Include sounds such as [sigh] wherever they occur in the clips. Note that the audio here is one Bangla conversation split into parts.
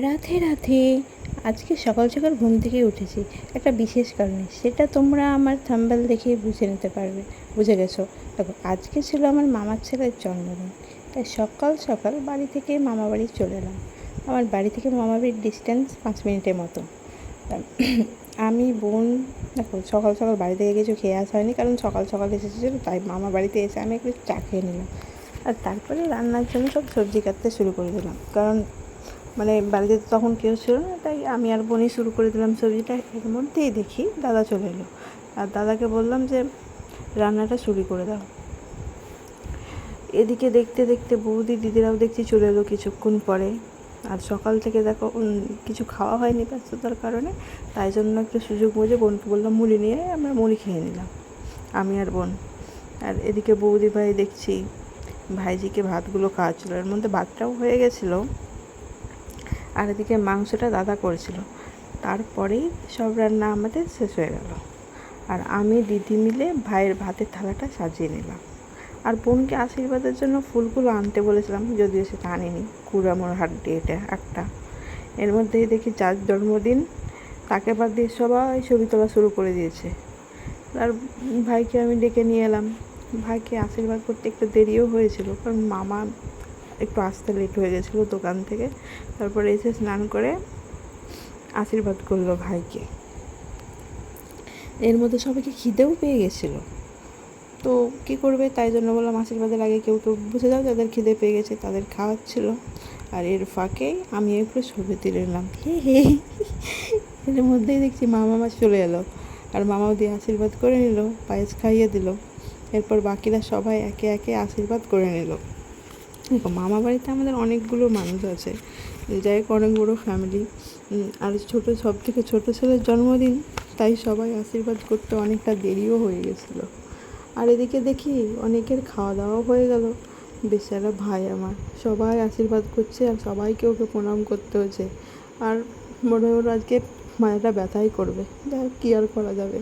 রাধে রাধে। আজকে সকাল সকাল ঘুম থেকে উঠেছি। একটা বিশেষ কারণে। সেটা তোমরা আমার থাম্বেল দেখে বুঝে নিতে পারবে, বুঝে গেছো? দেখো, আজকে ছিল আমার মামার ছেলের জন্মদিন। তাই সকাল সকাল বাড়ি থেকে মামা বাড়ি চলে এলাম। আমার বাড়ি থেকে মামা বাড়ির ডিস্টেন্স পাঁচ মিনিটের মতো। [clears throat] আমি, বোন, দেখো, সকাল সকাল বাড়ি থেকে কিছু খেয়ে আসা হয়নি। কারণ সকাল সকাল এসেছিল, তাই মামা বাড়িতে এসে আমি একটু চা খেয়ে নিলাম। আর তারপরে রান্নার জন্য সব সবজি কাটতে শুরু করে দিলাম। কারণ মানে বাড়িতে তখন কেউ ছিল না, তাই আমি আর বোনই শুরু করে দিলাম সবজিটা এর মধ্যেই দেখি দাদা চলে এলো। আর দাদাকে বললাম যে, রান্নাটা শুরু করে দাও। এদিকে দেখতে দেখতে বৌদি দিদিরাও দেখছি চলে এলো কিছুক্ষণ পরে। আর সকাল থেকে দেখো কিছু খাওয়া হয়নি ব্যস্ততার কারণে, তাই জন্য একটু সুযোগ বুঝে বোনকে বললাম, মুড়ি নিয়ে আমরা মুড়ি খেয়ে নিলাম, আমি আর বোন। আর এদিকে বৌদি ভাই দেখছি, ভাইজিকে ভাতগুলো খাওয়াচ্ছিল। এর মধ্যে ভাতটাও হয়ে গেছিল। আর এদিকে মাংসটা দাদা করেছিল। তারপরেই সব রান্না আমাদের শেষ হয়ে গেল। আর আমি দিদি মিলে ভাইয়ের ভাতের থালাটা সাজিয়ে নিলাম। আর বোনকে আশীর্বাদের জন্য ফুলগুলো আনতে বলেছিলাম, যদিও সেটা আনিনি। কুড়ামোর হাড্ডি এটা একটা। এর মধ্যেই দেখি যার জন্মদিন, তাকে বাদ দিয়ে সবাই ছবি তোলা শুরু করে দিয়েছে। আর ভাইকে আমি ডেকে নিয়ে এলাম। ভাইকে আশীর্বাদ করতে একটু দেরিও হয়েছিল, কারণ মামা একটু আসতে লেট হয়ে গেছিল দোকান থেকে। তারপরে এসে স্নান করে আশীর্বাদ করল ভাইকে। এর মধ্যে সবাইকে খিদেও পেয়ে গেছিল। তো কী করবে? তাই জন্য বললাম, আশীর্বাদের আগে কেউ কেউ বুঝে যাও, যাদের খিদে পেয়ে গেছে তাদের খাওয়াচ্ছিল। আর এর ফাঁকে আমি একটু ছবি তুলে নিলাম। হে হে এর মধ্যেই দেখছি মামা মাছ চলে এলো। আর মামাও দিয়ে আশীর্বাদ করে নিল, পায়েস খাইয়ে দিল। এরপর বাকিরা সবাই একে একে আশীর্বাদ করে নিল। দেখো, মামা বাড়িতে আমাদের অনেকগুলো মানুষ আছে। যাই হোক অনেক বড়ো ফ্যামিলি আর ছোটো সব থেকে ছোটো ছেলের জন্মদিন, তাই সবাই আশীর্বাদ করতে অনেকটা দেরিও হয়ে গেছিল। আর এদিকে দেখি অনেকের খাওয়া দাওয়াও হয়ে গেল। বেচারা ভাই আমার, সবাই আশীর্বাদ করছে আর সবাইকে ওকে প্রণাম করতে হচ্ছে। আর মনে হয় আজকে মায়াটা ব্যথাই করবে। যাই কী আর করা যাবে?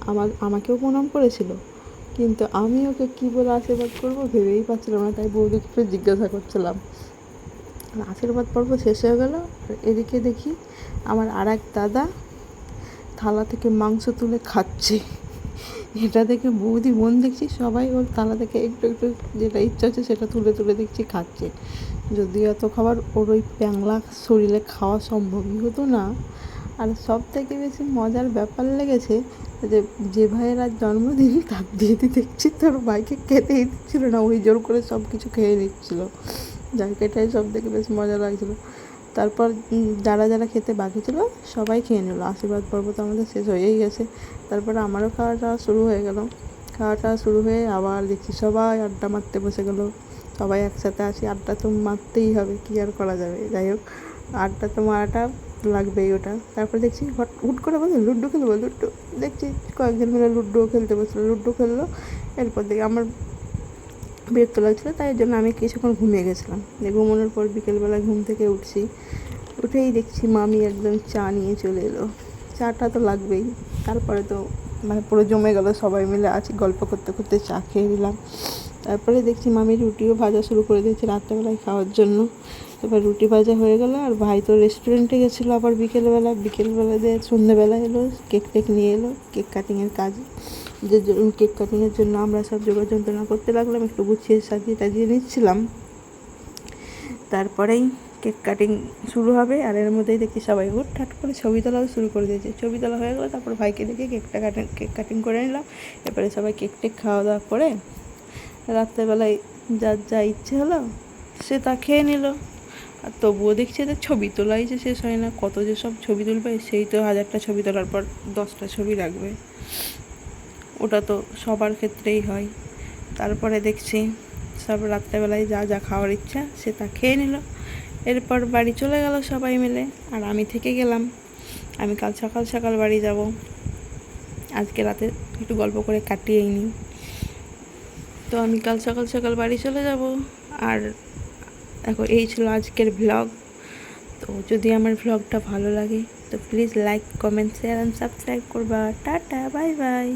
আমার, আমাকেও প্রণাম করেছিল। কিন্তু আমি ওকে কী বলে আশীর্বাদ করব ভেবেই পাচ্ছিলাম না, তাই বৌদিকে জিজ্ঞাসা করছিলাম। আশীর্বাদ পর্ব শেষ হয়ে গেল এদিকে দেখি আমার আর এক দাদা থালা থেকে মাংস তুলে খাচ্ছে। এটা দেখে বৌদি বোন দেখছি, সবাই ওর থালা থেকে একটু একটু যেটা ইচ্ছা হচ্ছে সেটা তুলে তুলে দেখছি, খাচ্ছে। যদিও এত খাবার ওর ওই প্যাংলা শরীরে খাওয়া সম্ভবই হতো না আর সব থেকে বেশি মজার ব্যাপার লেগেছে যে যে ভাইয়ের আজ জন্মদিন, তার দিদি দেখছি তোর ভাইকে খেতেই দিচ্ছিল না, ওই জোর করে সব কিছু খেয়ে নিচ্ছিল। হোক সব থেকে বেশ মজা লাগছিল। তারপর যারা যারা খেতে বাকি ছিল, সবাই খেয়ে নিল। আশীর্বাদ পর্ব তো আমাদের শেষ হয়েই গেছে। তারপরে আমারও খাওয়া টাওয়া শুরু হয়ে গেল। খাওয়া টাওয়া শুরু হয়ে আবার দেখছি সবাই আড্ডা মারতে বসে গেলো। সবাই একসাথে আছি আড্ডা তো মারতেই হবে, কী আর করা যাবে? যাই হোক, আড্ডা তো মারাটা লাগবেই ওটা। তারপর দেখছি হট, হুট করে বলছে, লুডো খেলব, লুডো। দেখছি কয়েকজন মিলে লুডো খেলতে বসল, লুডো খেললো। এরপর দেখি আমার বিরক্ত লাগছিল তাই জন্য আমি কিছুক্ষণ ঘুমিয়ে গেছিলাম। ঘুমানোর পর বিকেলবেলা ঘুম থেকে উঠছি। উঠেই দেখছি মামি একদম চা নিয়ে চলে এলো। চাটা তো লাগবেই। তারপরে তো মানে পুরো জমে গেল, সবাই মিলে আছি, গল্প করতে করতে চা খেয়ে নিলাম। তারপরে দেখছি মামি রুটিও ভাজা শুরু করে দিয়েছে রাত্রেবেলায় খাওয়ার জন্য। এবার রুটি ভাজা হয়ে গেলো, আর ভাই তো রেস্টুরেন্টে গেছিল আবার বিকেলবেলা। বিকেলবেলা দিয়ে সন্ধ্যেবেলা এলো কেক টেক নিয়ে এলো কেক কাটিংয়ের কাজ। যে কেক কাটিংয়ের জন্য আমরা সব যোগাযোগ যন্ত্রণা করতে লাগলাম, একটু গুছিয়ে সাজিয়ে টাজিয়ে নিচ্ছিলাম। তারপরেই কেক কাটিং শুরু হবে, আর এর মধ্যেই দেখি সবাই হুট ঠাট করে ছবি তোলাও শুরু করে দিয়েছে। ছবি তোলা হয়ে গেলো, তারপর ভাইকে দেখে কেকটা কাটিং কেক কাটিং করে নিলাম। এরপরে সবাই কেক টেক খাওয়া দাওয়া করে রাত্রেবেলায় যার যা ইচ্ছে হলো, সে তা খেয়ে নিল। আর তবুও দেখছি এদের ছবি তোলাই যে শেষ হয় না। কত যে সব ছবি তুলবে, সেই তো হাজারটা ছবি তোলার পর দশটা ছবি লাগবে ওটা তো সবার ক্ষেত্রেই হয়। তারপরে দেখছি সব রাত্রেবেলায় যা যা খাওয়ার ইচ্ছা, সে তা খেয়ে নিল। এরপর বাড়ি চলে গেল সবাই মিলে। আর আমি থেকে গেলাম। আমি কাল সকাল সকাল বাড়ি যাব। আজকে রাতে একটু গল্প করে কাটিয়েই নিই। তো আমি কাল সকাল সকাল বাড়ি চলে যাব। আর দেখো, এই ছিল আজকের ভ্লগ তো যদি আমার ভ্লগটা ভালো লাগে, তো please like comment share and subscribe করবা। টাটা বাই বাই